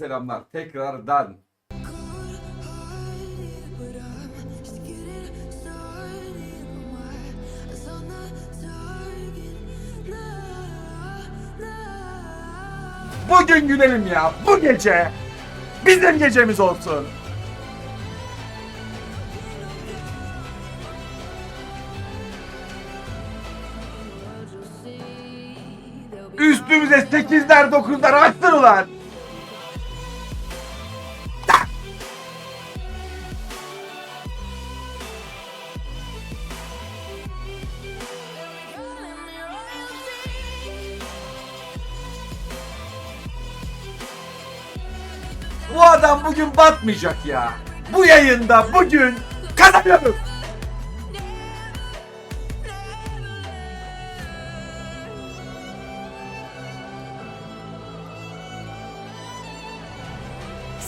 Selamlar. Tekrardan. Bugün gülelim ya. Bu gece bizim gecemiz olsun. Üstümüze 8'ler 9'lar açtın. Adam bugün batmayacak ya. Bu yayında bugün kazanıyoruz.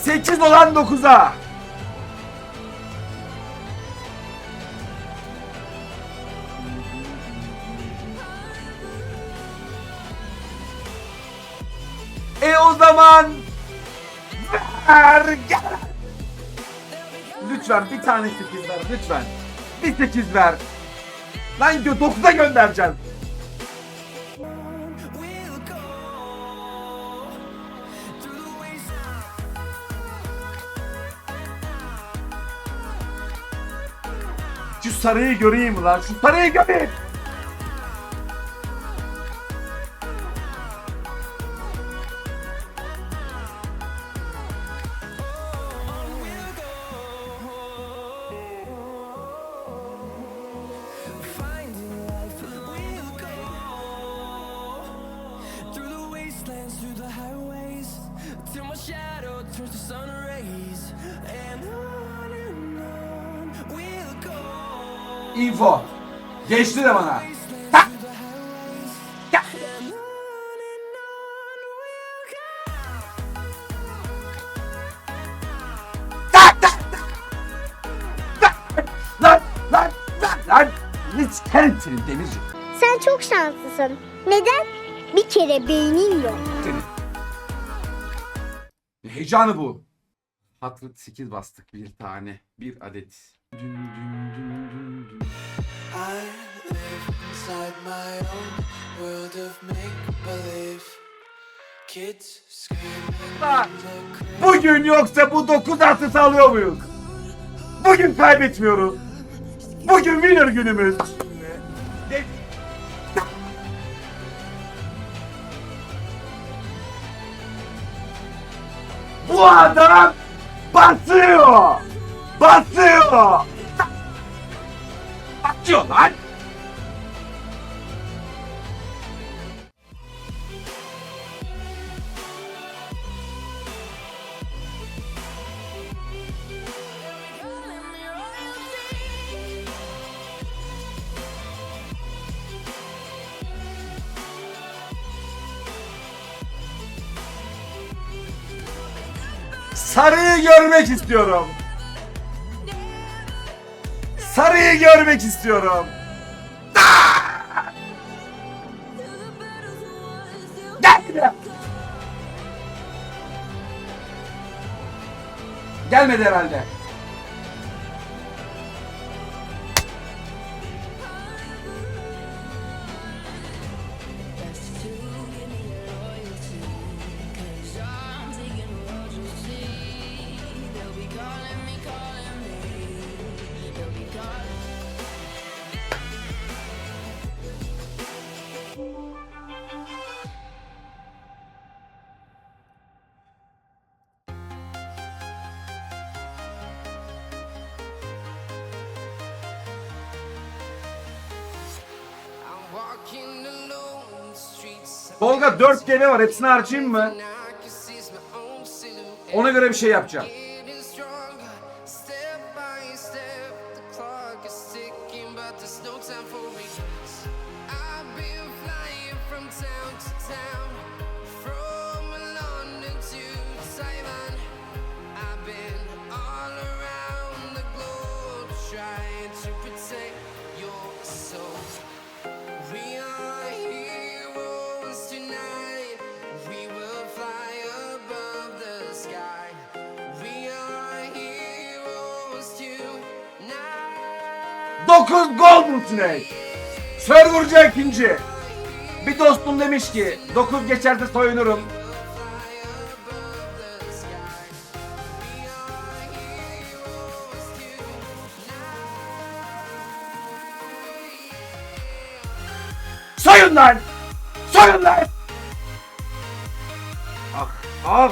Sekiz olan dokuza. Ver. Lütfen bir tane 8 ver lütfen. Bir 8 ver. Lan gö 9'a göndereceğim. Şu sarıyı göreyim lan. Şu sarıyı göreyim. De bana. Ha! Ya. Tak, tak, tak. Tak. Lan lan lan lan. Hiç kerim senin demirci. Sen çok şanslısın. Neden? Bir kere beynin yok. Senin. Heyecanı bu. Hatırı 8 bastık bir tane. Bir adet. Dün, dün, dün, dün, dün. I inside my own world of make believe. Kids screaming. Bugün yoksa bu 9 artı alıyor muyuz? Bugün kaybetmiyoruz. Bugün winner günümüz. Bu adam basıyor. Basıyor. Basıyor lan. Sarıyı görmek istiyorum. Sarıyı görmek istiyorum. Gel buraya. Gelmedi herhalde. Tolga 4 GB var. Hepsini harcayayım mı? Ona göre bir şey yapacağım. 9 Golden Snake. Serverca ikinci. Bir dostum demiş ki 9 geçerse soyunurum. Soyun lan! Soyun lan! Ah ah!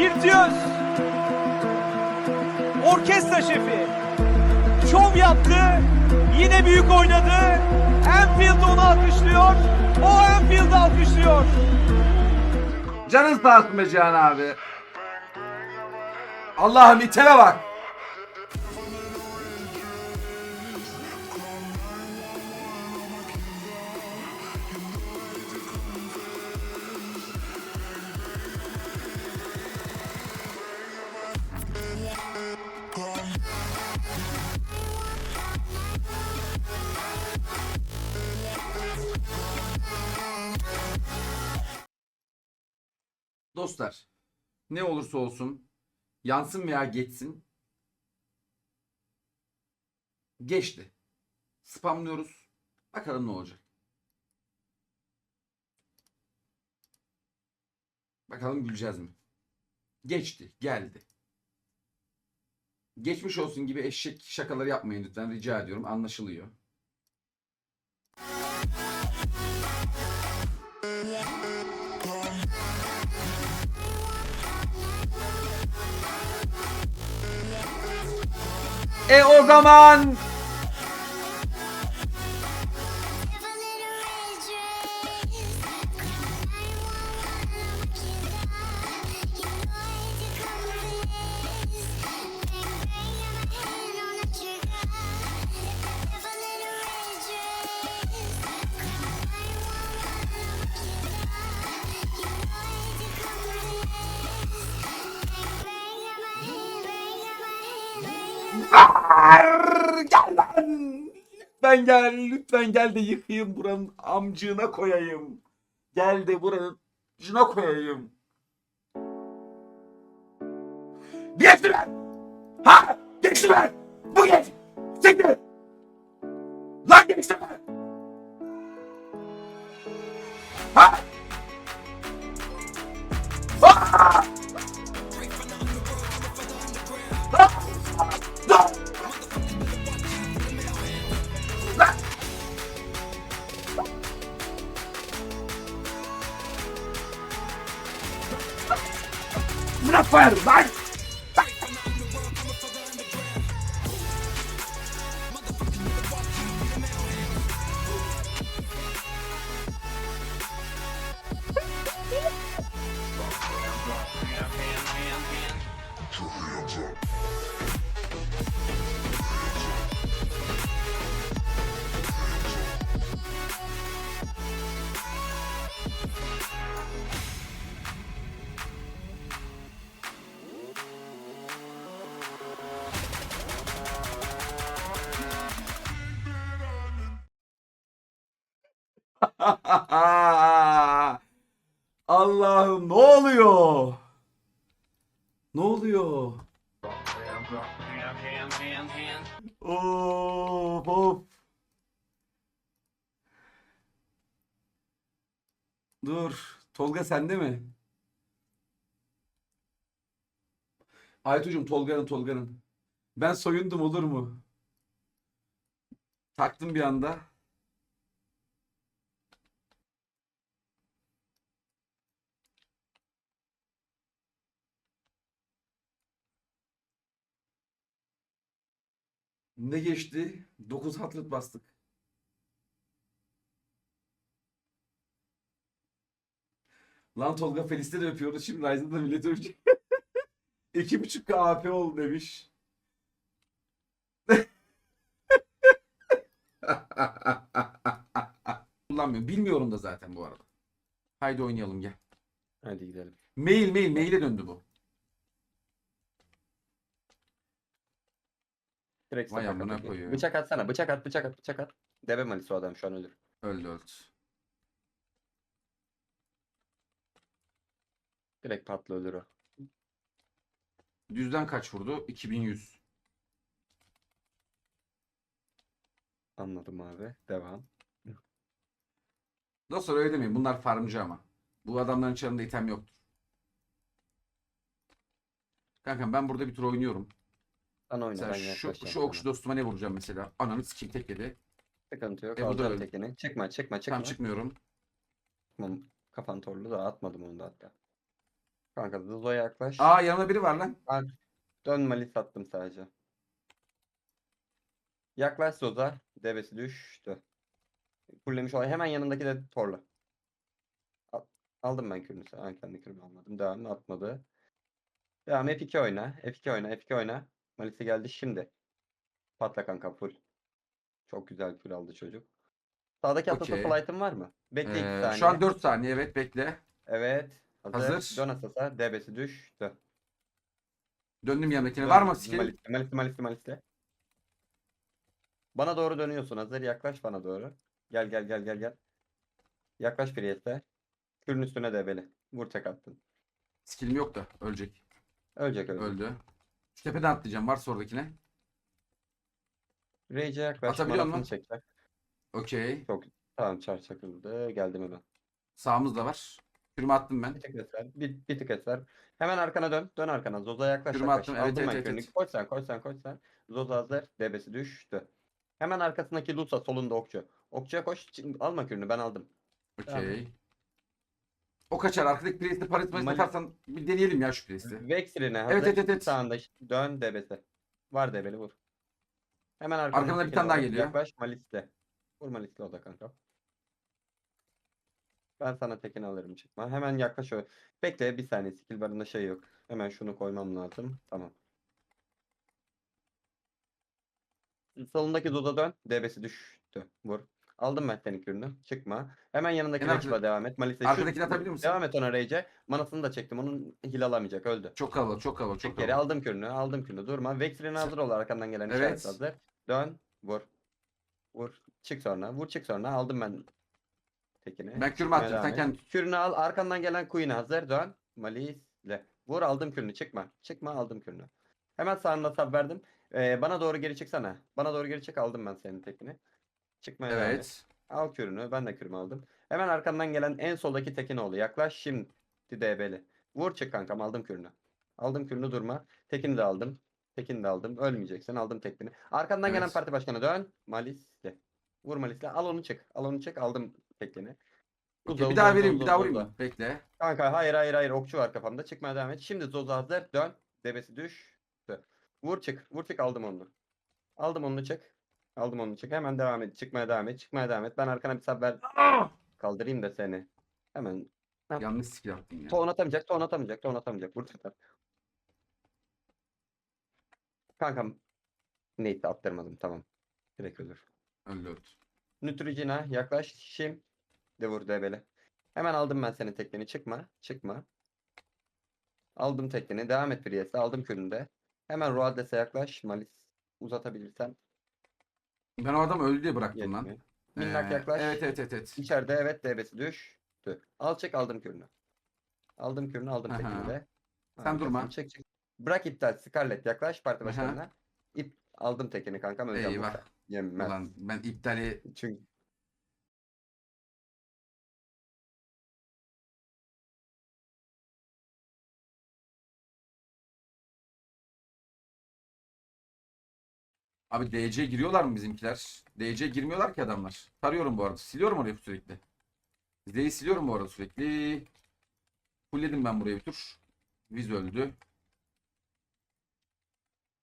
Virtüöz. Orkestra şefi. Şov yaptı. Yine büyük oynadı. Anfield onu alkışlıyor. O Anfield'ı alkışlıyor. Canın sağ Cihan abi. Allah'ım iteme bak. Dostlar, ne olursa olsun, yansın veya geçsin, geçti. Spamlıyoruz. Bakalım ne olacak. Bakalım güleceğiz mi? Geçti, geldi. Geçmiş olsun gibi eşek şakaları yapmayın lütfen rica ediyorum. Anlaşılıyor. E o zaman Gel lan. Lütfen gel, lütfen gel de yıkayım buranın amcığına koyayım. Gel de buranın amcığına koyayım. Geçti lan! Ha! Geçti lan! Bu geç! Siktir! Lan geçti lan! Ha! Bırak Of. Dur. Tolga sende mi? Aytucuğum Tolga'nın Tolga'nın. Ben soyundum olur mu? Taktım bir anda. Ne geçti? 9 hatlet bastık. Lan Tolga Felis'te de öpüyoruz. Şimdi Ryzen'da millet övecek. 2.5K AP ol demiş. Kullanmıyorum. Bilmiyorum da zaten bu arada. Haydi oynayalım gel. Hadi gidelim. Mail mail maile döndü bu. Direkt Vay sakat amına atıyor. koyuyor. Bıçak atsana. Bıçak at, bıçak at, bıçak at. Deve malisi o adam şu an ölür. Öldü öldü. Direkt patla ölür o. Düzden kaç vurdu? 2100. Anladım abi. Devam. Dostlar öyle demeyin. Bunlar farmcı ama. Bu adamların çarında item yoktur. Kankam ben burada bir tur oynuyorum. Sen oyna Mesela şu, yaklaşacağım şu okçu sana. dostuma ne vuracağım mesela? Ananı sikeyim tek yedi. Sıkıntı yok. E, bu da Alacağım tekini. Çıkma çıkma çıkma. Tam çıkmıyorum. Tamam. Kafan torlu da atmadım onu da hatta. Kanka Zoya yaklaş. Aa yanımda biri var lan. Dön malis attım sadece. Yaklaş Zoza. Devesi düştü. Fullemiş olay. Hemen yanındaki de torlu. Al- Aldım ben kürünü. Ben kendi kürümü almadım. Devam atmadı. Devam F2 oyna. F2 oyna. F2 oyna. Malisi geldi şimdi. Patla kanka full. Çok güzel kür aldı çocuk. Sağdaki atası Okey. flight'ın var mı? Bekle 2 Ee, saniye. şu an 4 saniye evet bekle. Evet. Hazır. Hazır. Dön asasa. DB'si düştü. Döndüm yanındakine. Var mı skill? Malisli, malisli, malisli, malisli. Bana doğru dönüyorsun. Hazır. Yaklaş bana doğru. Gel gel gel gel gel. Yaklaş Priest'e. Kürün üstüne debeli. Vur tek attın. Skillim yok da ölecek. Ölecek ölecek. Öldü. Şu tepeden atlayacağım. Varsa oradakine. Rage'e yaklaş. Atabiliyor musun? Okey. Çok tamam çar çakıldı. Geldim hemen. Sağımızda var. Kürümü attım ben. Bir tık eser. Bir, bir tık eser. Hemen arkana dön. Dön arkana. Zoza yaklaş. Yaklaş. attım. Evet, Aldım evet, evet, evet. Koş sen koş sen koş sen. Zoza hazır. Debesi düştü. Hemen arkasındaki Lusa solunda okçu. Okçuya koş. Alma kürünü ben aldım. Okey. O kaçar. Arkadaki parit maçı Mali- atarsan bir deneyelim ya şu priest'i. Vexil'ine hazır. Evet, evet, evet, evet. Sağında dön debesi. Var debeli vur. Hemen arkamda Arkamda bir tane daha geliyor. Yaklaş Malis'le. Vur Malis'le o da kanka. Ben sana tekini alırım çıkma. Hemen yaklaş o. Bekle bir saniye skill barında şey yok. Hemen şunu koymam lazım. Tamam. Solundaki Zoda dön. DB'si düştü. Vur. Aldım ben senin kürünü. Çıkma. Hemen yanındaki En Rachel arkada- devam et. Malis'le şu- Arkadakini atabilir misin? Devam et ona Rage'e. Manasını da çektim. Onun hil alamayacak. Öldü. Çok kalabalık, çok kalabalık, çok Çok geri kalabalık. aldım kürünü, aldım kürünü. Durma. Vexil'in hazır ol arkandan gelen işaret Evet. hazır. Dön, vur. Vur. Çık sonra. Vur çık sonra. Aldım ben tekini. Ben Çıkmaya attım. Sen devam et. kendi Kürünü al. Arkandan gelen Queen hazır. Dön. Malis'le. Vur aldım kürünü. Çıkma. Çıkma aldım kürünü. Hemen sağında tab verdim. Ee, bana doğru geri çıksana. Bana doğru geri çık. Aldım ben senin tekini. Çıkmaya devam et. Evet. Al kürünü. Ben de kürümü aldım. Hemen arkandan gelen en soldaki Tekinoğlu. Yaklaş şimdi DB'li. Vur çık kankam. Aldım kürünü. Aldım kürünü durma. Tekini de aldım. Tekini de aldım. Ölmeyeceksin. Aldım tekini. Arkandan gelen Evet. parti başkanı dön. Malis'le. Vur Malis'le. Al onu çık. Al onu çık. Aldım tekini. Uza, bir uza, daha uza, vereyim, uza, bir daha uza, vurayım uza. mı? Bekle. Kanka hayır hayır hayır. Okçu var kafamda. Çıkmaya devam et. Şimdi Zoza hazır. Dön. Debesi düştü. Vur çık. Vur çık. Aldım onu. Aldım onu çık. Aldım onu çık. Hemen devam et. Çıkmaya devam et. Çıkmaya devam et. Ben arkana bir sab ver. Kaldırayım da seni. Hemen. Yanlış skill attım ya. Ton atamayacak. Ton atamayacak. Ton atamayacak. Vur çıkar. Kankam. Neyse attırmadım. Tamam. Direkt ölür. Öldü öldü. Nütricina yaklaş. Şimdi vur debeli. Hemen aldım ben senin tekniğini. Çıkma. Çıkma. Aldım tekniğini. Devam et Priest'e. Aldım küründe. Hemen Ruades'e yaklaş. Malis uzatabilirsen. Ben o adamı öldü diye bıraktım lan. Yetmiyor. Minnak Ee, yaklaş. Evet evet evet. evet. İçeride evet DB'si düştü. Al çek aldım kürünü. Aldım kürünü aldım Aha. tekniğini de. Sen Harikasın. durma. Çek çek. Bırak iptal. Scarlett yaklaş parti başkanına. İp aldım tekini kankam. Öleceğim Eyvah. burada. Yemem. Ulan ben iptali Çünkü Abi DC giriyorlar mı bizimkiler? DC girmiyorlar ki adamlar. Tarıyorum bu arada. Siliyorum orayı sürekli. Z'yi siliyorum bu arada sürekli. Fullledim ben burayı bir tur. Viz öldü.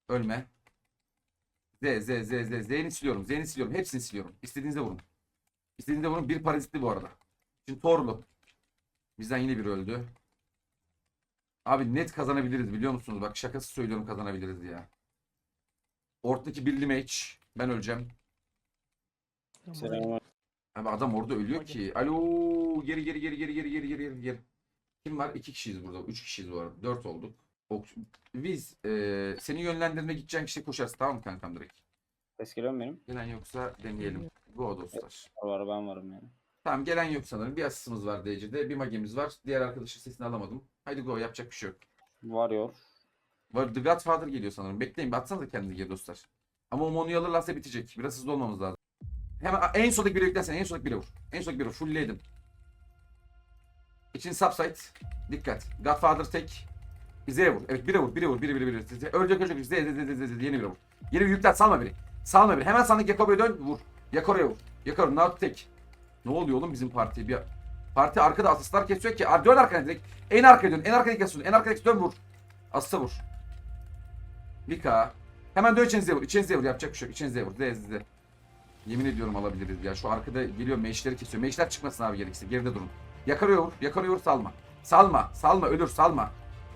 Ölme. Z, Z, Z, Z. Z'ni siliyorum. Z'ni siliyorum. Hepsini siliyorum. İstediğinize vurun. İstediğinize vurun. Bir parazitli bu arada. Şimdi Torlu. Bizden yine biri öldü. Abi net kazanabiliriz biliyor musunuz? Bak şakası söylüyorum kazanabiliriz ya. Ortadaki birli mage. Ben öleceğim. Abi adam orada ölüyor ki. Alo geri geri geri geri geri geri geri geri. Kim var? İki kişiyiz burada. Üç kişiyiz bu arada. Dört olduk. Ok- Biz eee seni yönlendirme gideceğin kişi koşarsın tamam mı kankam direkt? Ses geliyor mu benim? Gelen yoksa deneyelim. Go dostlar. Var var ben varım yani. Tamam gelen yok sanırım. Bir asistimiz var DC'de. Bir magemiz var. Diğer arkadaşın sesini alamadım. Haydi go yapacak bir şey yok. Varıyor. Var The Godfather geliyor sanırım. Bekleyin. Batsanıza kendinizi geri dostlar. Ama o Monu'yu alırlarsa bitecek. Biraz hızlı olmamız lazım. Hemen en soldaki biri yüklersen. En soldaki biri vur. En soldaki biri vur. Fullledim. İçin subside. Dikkat. Godfather tek. Z'ye vur. Evet bire vur. Bire vur. Bire bire bire. Z- Ölecek ölecek. Z Z Z Z. Yeni bire vur. Yeni bir yükler. Salma biri. Salma biri. Hemen sandaki Yakobo'ya dön. Vur. Yakoru'ya vur. Yakoru. Naut tek. Ne oluyor oğlum bizim partiye? Bir Parti arkada asistler kesiyor ki. Dön arkana direkt. En arkaya dön. En arkaya kesiyorsun. En arkaya dön vur. Asista vur. Vika. Hemen dön içinize vur. İçinize vur. Yapacak bir şey yok. İçinize vur. Z. Yemin ediyorum alabiliriz ya. Şu arkada geliyor meşleri kesiyor. Meşler çıkmasın abi gerekirse. Geride durun. Yakarıyor vur. Yakarıyor. Salma. Salma. Salma. Ölür. Salma.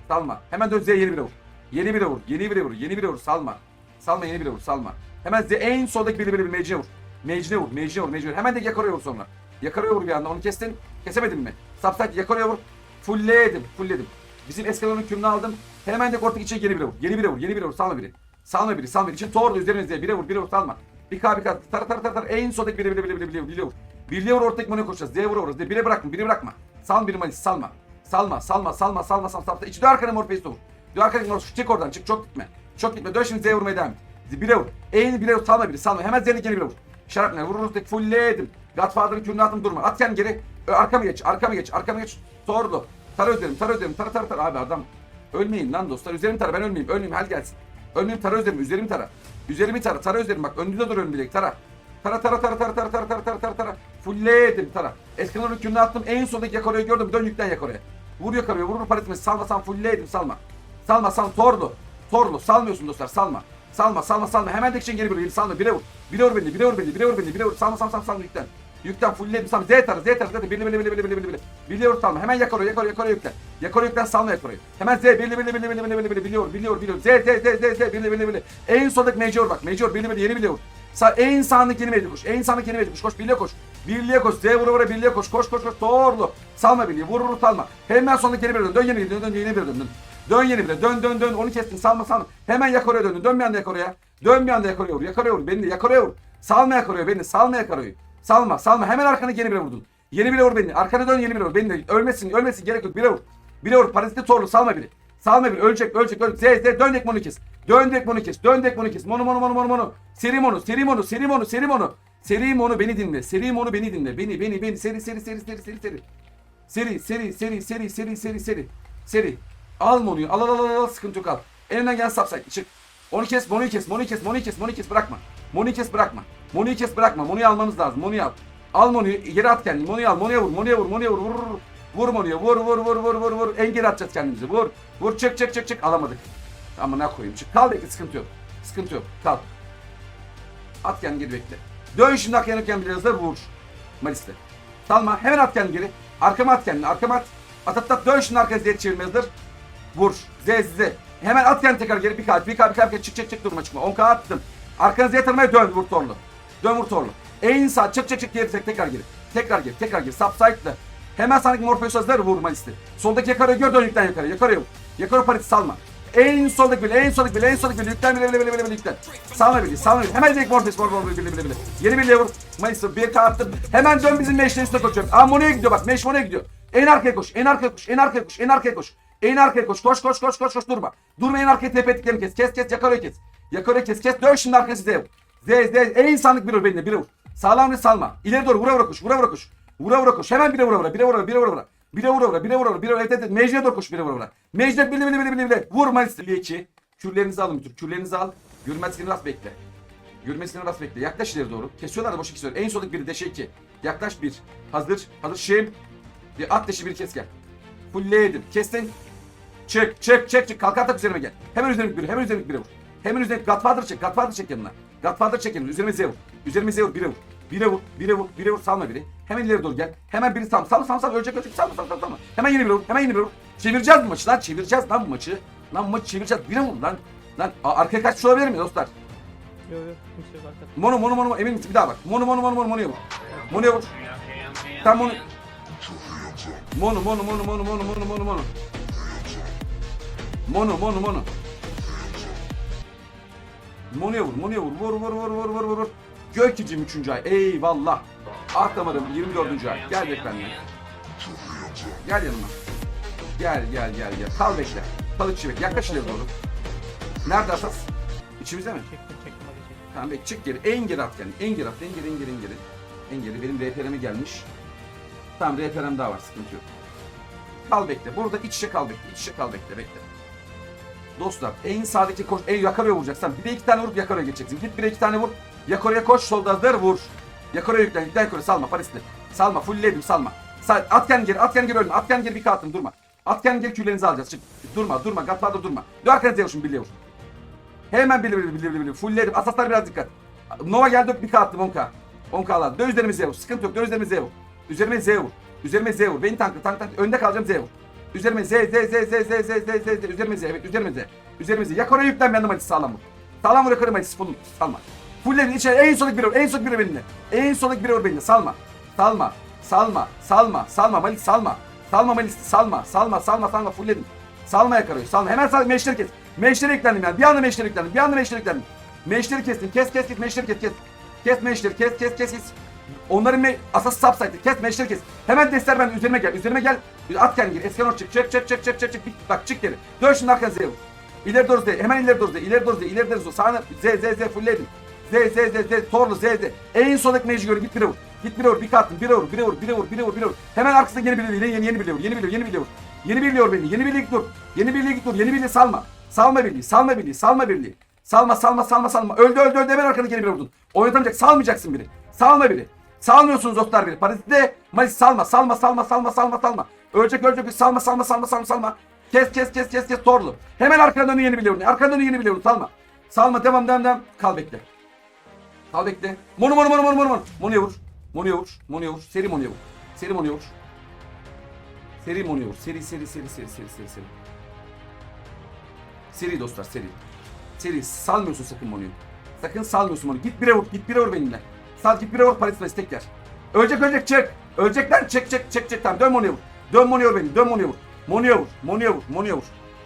Salma. Hemen dön Z'ye yeni bire vur. Yeni bire vur. Yeni bire vur. Yeni bire vur. Salma. Salma yeni bire vur. Salma. Hemen Z en soldaki biri biri mecine vur. Mecine vur. Mecine vur. Mecine vur. Hemen de yakarıyor vur sonra. Yakarıyor vur bir anda. Onu kestin. Kesemedin mi? Sapsak yakarıyor vur. Fullledim. Fullledim. Bizim eskalonun kümünü aldım. Hemen de kortuk içe yeni bire vur. Yeni bire vur. Yeni bire vur. Salma biri. Salma biri. Salma biri. Için doğru üzerinizde. Bire vur. Bire vur. Salma. Bir K bir K. Tar tar tar tar. En soldaki bire bire bire bire bire bire vur. Birliğe vur ortadaki monoya koşacağız. D'ye vur orası. Bire bırakma. Biri bırakma. Salma biri malis. Salma. Salma. Salma. Salma. Salma. Salma. Salma. İçi dön arkana Morpheus'u vur. Dön arkana Morpheus'u. Çık oradan. Çık. Çok gitme. Çok gitme. Dön şimdi Z'ye vurmaya devam et. Bire vur. E'ni bire vur. Salma biri. Salma. Hemen Z'ni geri bire vur. Şaraplar. Vur ortadaki fullledim. Godfather'ın kürünü attım durma. At kendini geri. Arkama geç. Arkama geç. Arkama geç. Sordu. Tara öderim. Tara öderim. Tara tara tara. Abi adam. Ölmeyin lan dostlar. Üzerim tara. Ben ölmeyeyim. Ölmeyeyim. Hal gelsin. Ölmeyeyim. Tara üzerim. Üzerim tara. Üzerimi tara. Tara üzerim. Bak önünde duruyorum bilek. Tara. Tara tara tara tara tara tara tara tara tara tara. Fullledim tara. Eskanın hükümünü attım. En soldaki yakarayı gördüm. Dön yüklen yakaraya. Vur yakaraya. Vur vur paritmesi. Salma salma. Fullledim. Salma. Salma salma. Torlu. Torlu. Salmıyorsun dostlar. Salma. Salma salma salma. Hemen de için geri bir salma. Bire vur. Bire vur beni. Bire vur beni. Bire vur beni. Bire vur. Salma salma salma salma yüklen. Yüklen fullledim. Salma. Z tarı. Z tarı. Z tarı. Birli birli birli birli birli birli. Birli vur salma. Hemen yakaraya. Yakaraya. Yakaraya yüklen. Yakaraya yüklen. Salma yakaraya. Hemen Z. Birli birli birli birli birli birli birli. Biliyor. Biliyor. Biliyor. Z Z Z Z Z. Birli birli birli. En soldaki Major bak. Major birli birli. Yeni biliyor. Sa en yeni mecbur koş. En yeni mecbur koş. Koş birliğe koş. Birliğe koş. Z vura vura birliğe koş. Koş koş koş. Doğru. Salma birliği. Vur vur salma. Hemen sondaki yeni bir dön. Dön yeni bir dön. Dön yeni bir dön. Dön. Dön yeni bir dön dön dön. Onu kestin. Salma salma. Hemen yakaraya dön. Dön bir anda yakaraya. Dön bir anda yakaraya vur. Yakaraya vur. Beni de yakaraya vur. Salma yakaraya beni. Salma yakaraya. Salma salma. Hemen arkana yeni bire vurdun. Yeni bire vur beni. Arkana dön yeni bire vur. Beni de ölmesin. Ölmesin. Gerek yok. Bire vur. Bire vur. Parazitli torlu. Salma biri. Salma biri. Ölecek ölecek ölecek. Z Z. Dön dek bunu kes. Dön dek bunu kes. Dön dek bunu kes. Mono mono mono mono mono. Seri mono. Seri mono. Seri mono. Seri mono. Seri mono beni dinle. Seri mono beni dinle. Beni beni beni. Seri seri seri seri seri seri. Seri seri seri seri seri seri seri. Seri. Al monuyu. Al al al al. Sıkıntı yok al. Elinden gelen subside. Çık. Onu kes. Monuyu kes. Monuyu kes. Monuyu kes. Monuyu kes. Bırakma. Monuyu kes bırakma. Monuyu kes bırakma. Monuyu almamız lazım. Monuyu al. Al monuyu. Geri at kendini. Monuyu al. Monuya vur. Monuya vur. Monuya vur. Vur. Vur. Monuya. Vur vur vur vur vur vur. En geri atacağız kendimizi. Vur. Vur. Çık çık çık çık. Alamadık. Amına koyayım. Çık. Kal bekle. Sıkıntı yok. Sıkıntı yok. Kal. At kendini geri bekle. Dön şimdi ak yanırken biraz da vur. Malis'te. Salma. Hemen at kendini geri. Arkama at kendini. Arkama at. At at at. Dön şimdi arkaya zeyt çevirmezdir. Vur. Z Z Z. Hemen at kendini tekrar geri. Bir kalp. Bir kalp. Bir kalp. Çık çık çık. Durma çıkma. 10k attın. Arkana Z tanımaya dön. Vur torlu. Dön vur torlu. En sağ. Çık çık çık. Geri tek- tekrar geri. Tekrar geri. Tekrar geri. Subside'le. Hemen sağdaki Morpheus hazır. Vur Malis'te. Soldaki yakarı gör. Dön yüklen yakarı. Yakarı vur. Yakarı pariti salma. En soldaki bile, en soldaki bile, en soldaki bile. Yüklen bile bile bile bile bile yüklen. Salma bile, salma bile. Hemen direkt Morpheus, Morpheus bile bile bile bile. Yeni bile vur. Maestro bir attım. Hemen dön bizim meşlerin üstüne koşuyorum. Aa gidiyor bak. Meş Mono'ya gidiyor. En arkaya koş, en arkaya koş, en arkaya koş, en arkaya koş. En arkaya koş. Koş koş koş koş koş durma. Durmayın arkaya tepe kes. Kes kes yakarıyor kes. Yakarıyor kes kes. Dön şimdi Z vur. Z Z en insanlık bir vur benimle bir vur. Sağlam salma. İleri doğru vura vura koş. Vura vura koş. Vura vura koş. Hemen bire vura vura. Bire vura. Bire vura vura. Bire vura vura. Bire vura vura. Bire vura. Evet evet. Doğru koş. Bire vura vura. Mecliye bile bile bile bile bile. Vur Manis'te. 2. Kürlerinizi alın bir tür. Kürlerinizi al. Görmezliğini rast bekle. Görmesini rast bekle. Yaklaş ileri doğru. Kesiyorlar da boşu kesiyorlar. En soldaki biri deşe 2. Yaklaş 1. Hazır. Hazır. Şim. Bir at deşi bir kes gel. Fullledim. Kestin. Çık çık çık çık. Kalk atak üzerime gel. Hemen üzerime biri. Hemen üzerime biri vur. Hemen üzerime Godfather çek. Godfather çek yanına. Godfather çek yanına. Üzerime Z vur. Üzerime Z vur. Bire vur. Bire vur. Bire vur. Bire vur. Salma biri. Hemen ileri doğru gel. Hemen biri sal. Sal sal sal. Ölecek ölecek. Salma salma salma. Hemen yeni biri vur. Hemen yeni biri vur. Çevireceğiz bu maçı lan. Çevireceğiz lan bu maçı. Lan bu maçı çevireceğiz. Bire vur lan. Lan a- arkaya kaçmış olabilir mi dostlar? Yok yok kimse yok arkada. Mono mono mono emin misin? Bir daha bak. Mono mono mono mono mono vur. Mono vur. Tam mono. Mono mono mono mono mono mono mono mono. Mono mono mono. Mono'ya vur, Mono'ya vur. Vur vur vur vur vur vur vur. Gökçicim 3. ay. Eyvallah. Ah damarım 24. ay. Gel bek benimle. Gel yanıma. Gel gel gel gel. Kal bekle. Kal içi bekle. Yaklaş ileri doğru. Nerede asas? İçimizde mi? Tamam bek çık geri. En geri at yani. En geri at. En geri en geri en geri. En geri. Benim RPR'ime gelmiş. Tamam RPR'm daha var. Sıkıntı yok. Kal bekle. Burada iç içe kal bekle. İç içe kal bekle. Bekle. Dostlar en sağdaki koş. En Yakara'ya vuracaksan. Bir de iki tane vurup Yakara'ya geçeceksin. Git bir de iki tane vur. Yakara'ya koş. Solda hazır vur. Yakara'ya yüklen. Yüklen yukarı. Salma. Parisli. Salma. Fullledim. Salma. Sal, at kendini geri. At kendini geri ölme. At kendini geri bir kağıtın. Durma. At kendini geri küllerinizi alacağız. Çık. Durma. Durma. Gatlarda durma. Dön arkanıza yavuşun. Birliğe vur. Hemen bili bili bili bili. Fullledim. Asaslar biraz dikkat. Nova geldi bir kağıttım 10k. 10k aldım. Dön üzerime vur. Sıkıntı yok. Dön üzerime Z vur. Üzerime Z vur. Üzerime Z vur. Beni tankla tank tank. Önde kalacağım Z vur. Üzerime Z Z Z Z Z Z Z Z Z. Evet. Üzerime Z. Yakaraya yüklen yandım hadi sağlam vur. Sağlam vur yakarım hadi. Full. Salma. Fullledim içeri. En soldaki biri vur. En soldaki biri benimle. En soldaki biri vur benimle. Salma. Salma. Salma. Salma. Salma. Malik salma. Salma Malik. Salma. Salma. Salma. Salma. Fullledim. Salma yakarıyor. Salma. Hemen sal. Meşleri kes. Meşleri eklendim yani. Bir anda meşleri eklendim. Bir anda meşleri eklendim. Meşleri kestim. Kes kes kes. Meşleri kes kes. Kes meşleri. Kes kes kes kes. Onların me asası subsite'ı. Kes meşleri kes. Hemen destler ben üzerime gel. Üzerime gel. At kendini gir. Eskanor çık. Çık çık çık çık çık çık. Bak çık geri. Dön şimdi arkana Z'ye vur. İleri doğru Z. Hemen ileri doğru Z. İleri doğru Z. İleri doğru Z. Sağına Z Z Z fullledin. Z Z Z Z. Torlu Z Z. En soldaki meci görün. Git bire vur. Git bire vur. Bir kattın. Bire vur. Bire vur. Bire vur. Bire vur. Bire vur. Hemen arkasında yeni biri. Yeni yeni biri vur. Yeni biri. Yeni biri vur. Yeni birliği vur beni. Yeni birliği dur. Yeni birliği git dur. Yeni birliği salma. Salma birliği. Salma birliği. Salma birliği. Salma salma salma salma. Öldü öldü öldü. Hemen arkana geri biri vurdun. Oynatamayacak. Salmayacaksın biri. Salma biri. Salmıyorsunuz dostlar biri. Parazit'te Malis salma. Salma salma salma salma salma. Ölecek ölecek. Salma salma salma salma salma. Kes kes kes kes kes torlu. Hemen arkana dönü yeni birliği vurun. Arkana dönü yeni birliği vurun. Salma. Salma devam devam devam. Kal bekle. Kal bekle. Mono mono mono mono mono. Mono'ya vur. Mono'ya vur. Mono'ya vur. Seri Mono'ya vur. Seri Mono'ya vur. Seri Mono'ya vur. Seri seri seri seri seri seri seri. Seri dostlar seri. Seri salmıyorsun sakın Mono'yu. Sakın salmıyorsun Mono'yu. Git bire vur. Git bire vur benimle. Sal git bire vur Paris Messi tek yer. Ölecek ölecek çık. Ölecek lan çık çık çık çık tamam dön Mono'ya vur. Dön Mono'ya vur beni. Dön Mono'ya vur. Mono'ya vur. Mono'ya vur. Mono'ya vur.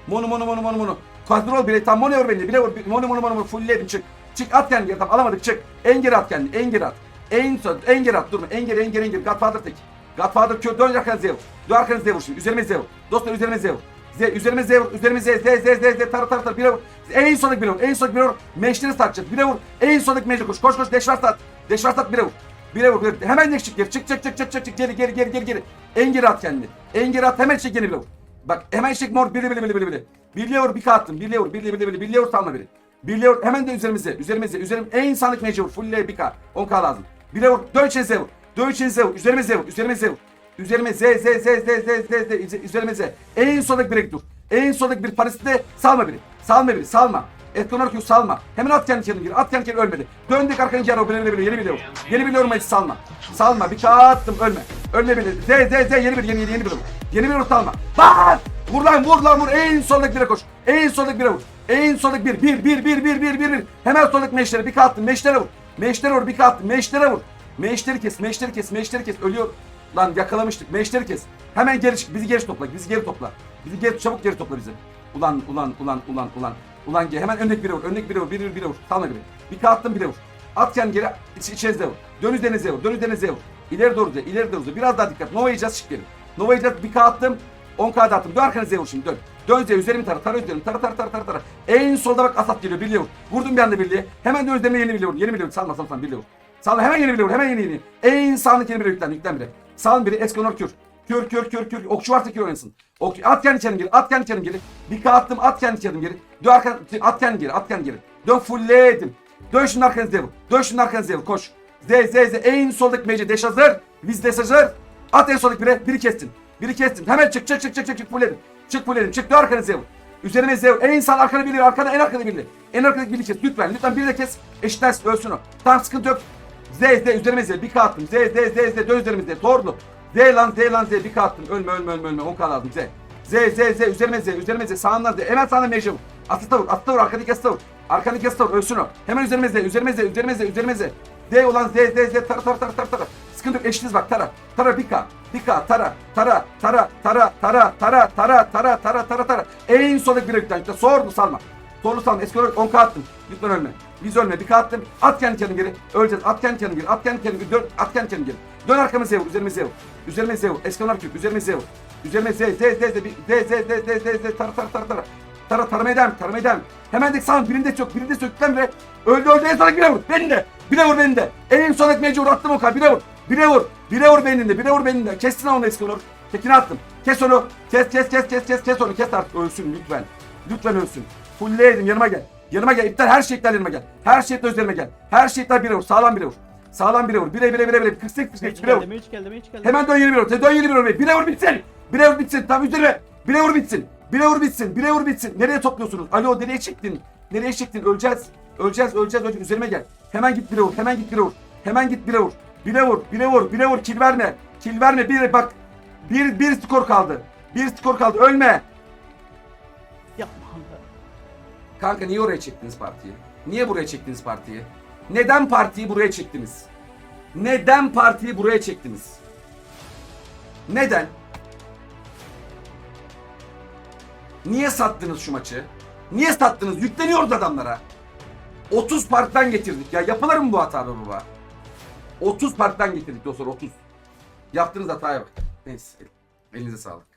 Mono mono mono mono mono. Kadrol bile tam Mono'ya vur beni. Bire vur. Mono mono mono mono fullledim çık. Çık at kendini tamam alamadık çık. En at kendini. En at. En son en at durma. En geri en geri en geri. Godfather tek. Godfather kö dön arkanı Z vur. Dön arkanı Z vur şimdi. Üzerime Z vur. Dostlar üzerime Z vur. Z üzerime Z vur. Üzerime Z Z Z Z Z tar tar tar bire vur. En sonundaki bire vur. En sonundaki bire vur. Meşleri satacak. Bire vur. En sonundaki meşleri koş. Koş koş deşvar sat. Deşvar sat bire vur. Bire vur. Bire. Hemen ne çık. Çık çık çık çık çık çık geri geri geri geri geri. En at kendini. En at hemen çık yeni bire vur. Bak hemen çık mor biri biri biri biri biri. Birliğe vur bir kattım. Birliğe vur. Birliğe birliğe birliğe. Birliğe vur salma biri. Birliğe vur. Hemen de üzerimize. Üzerimize. Üzerim en insanlık mece vur. Fulle bir k. 10 k lazım. Bire vur. Dön içine Z vur. Dön içine Z vur. Üzerime Z vur. Üzerime Z vur. Üzerime Z Z Z Z Z Z Z üzerime Z. En sondaki bire dur. En sondaki bir Paris'te salma biri. Salma biri. Salma. Etkonar Q salma. Hemen at kendi kendini gir. At kendi kendini ölmedi. Döndük arkanı geri o bile yeni vur. Yeni bile vurmayı salma. Salma. Bir attım ölme. Ölme bile. Z Z Z yeni bir yeni yeni yeni bir. Yeni bir salma. Bas! Vur lan vur lan vur. En sondaki bire koş. En sondaki bire vur. En sondaki bir. Bir bir bir bir bir bir bir. Hemen sondaki meşlere bir attım. Meşlere vur. Meşlere vur bir attım. Meşlere vur. Meşleri kes. Meşleri kes. Meşleri kes. Ölüyor. Lan yakalamıştık. Meşleri kes. Hemen geri çık. Bizi geri topla. Bizi geri topla. Bizi geri çabuk geri topla bizi. Ulan ulan ulan ulan ulan. Ulan gel hemen öndeki bire vur. Öndeki bire vur. Bire vur. Bire vur. Salma bire. Bir kağıttım bire vur. At kendini geri. İç, içeride vur. Dön üzerine vur. Dön üzerine vur. İleri doğru de. ileri doğru de. Biraz daha dikkat. Nova yiyeceğiz çık geri. Nova yiyeceğiz. Bir kağıttım. 10 kağıt attım. Dön arkana vur şimdi dön. Dön Z'ye üzerimi tara. Tara üzerimi. Tara tara tara tara tara. En solda bak Asat geliyor. Birliğe vur. Vurdum bir anda birliğe. Hemen dön üzerine yeni birliğe vur. Yeni birliğe vur. Salma salma salma birliğe vur. Salma hemen yeni birliğe vur. Hemen yeni yeni. En sağındaki yeni birliğe yüklen. Yüklen bire. Sağın biri. Eskonor kür. Kür kür kür kür. Okçu varsa kür oynasın. Ok, at kendi içerim geri. At kendi içerim geri. Bir K attım. At kendi içerim geri. Dön arkan. At kendi geri. At kendi geri. Dön fullledim. Dön şunun arkanı Z'ye vur. Dön şunun arkanı Z'ye vur. Koş. Z Z Z. En soldaki mece. Deş hazır. Biz deş hazır. At en soldaki bire. Biri kestin. Biri kestin. Hemen çık çık çık çık çık çık fulledim. Çık fulledim. Çık dön arkanı Z'ye vur. Üzerime Z vur. En sağ arkanı bilir. Arkana en arkada bilir. En arkadaki biri kes. Lütfen. Lütfen biri de kes. Eşitlersin. Ölsün o. Tamam sıkıntı yok. Z Z üzerime Z. Bir K attım. Z Z Z Z. Dön üzerime Z. Torlu. Z lan Z lan Z. Bir K attım. Ölme ölme ölme ölme. 10 K aldım Z. Z Z Z üzerime Z. Üzerime Z. Sağından Z. Hemen sağından mecbur. vur. Asıta vur. Asıta vur. Arkadaki asıta vur. Arkadaki asıta vur. Ölsün o. Hemen üzerime Z. Üzerime Z. Üzerime Z. Üzerime Z. Z olan Z Z Z. Tara tara tara tara tara. Sıkıntı yok. Eşitiz bak. Tara. Tara bir K. Bir K. Tara. Tara. Tara. Tara. Tara. Tara. Tara. Tara. Tara. Tara. Tara. En soldaki bir. İşte sordu salma. Sordu salma. Eskoro 10 K attım. Lütfen ölme. Biz ölme. Bir K attım. At kendi kendini geri. Öleceğiz. At kendi kendini geri. At kendi kendini geri. Dön. At kendi kendini geri. Dön arkamı Z vur. Üzerime Z vur. Üzerime Z vur. Eskonlar Türk. Üzerime Z vur. Üzerime Z. Z. Z. Z. Bir- Z. Z. Z. Z. Z. Z. Tara tara tara tara. Tara taramaya devam. Taramaya devam. Hemen de sağ birinde çok. Birinde sökten bile. Öldü öldü. En sonraki bire vur. Beni de. Bire vur beni de. En sonraki mecbur attım o kadar. Bire vur. Bire vur. Bire vur benim de. Bire vur benim de. Kestin onu eski olur. Tekini attım. Kes onu. Kes kes kes kes kes kes onu. Kes artık. Ölsün lütfen. Lütfen ölsün. Fullleyedim yanıma gel. Yanıma gel. İptal her şeyler yanıma gel. Her şeyler üzerime gel. Her şeyler bire vur. Sağlam bire vur. Sağlam bire vur. Bire bire bire bire. 48 48 Üç bire vur. geldi mi? Üç geldi mi? Üç geldi mi? Hemen dön yeni bir vur. Dön yeni bir vur. Bire vur bitsin. Bire vur bitsin. Tam üzerine. Bire vur bitsin. Bire vur bitsin. Bire vur bitsin. Nereye topluyorsunuz? Alo nereye çektin? Nereye çektin? Öleceğiz. Öleceğiz, öleceğiz, öleceğiz. Üzerime gel. Hemen git bire vur. Hemen git bire vur. Hemen git bire vur. Bire vur. Bire vur. Bire vur. Kil verme. Kil verme. Bir bak. Bir, bir skor kaldı. Bir skor kaldı. Ölme. Kanka niye oraya çektiniz partiyi? Niye buraya çektiniz partiyi? Neden partiyi buraya çektiniz? Neden partiyi buraya çektiniz? Neden? Niye sattınız şu maçı? Niye sattınız? Yükleniyoruz adamlara. 30 partiden getirdik ya. Yapılır mı bu hata be baba? 30 partiden getirdik dostlar 30. Yaptığınız hataya bak. Neyse. Elinize sağlık.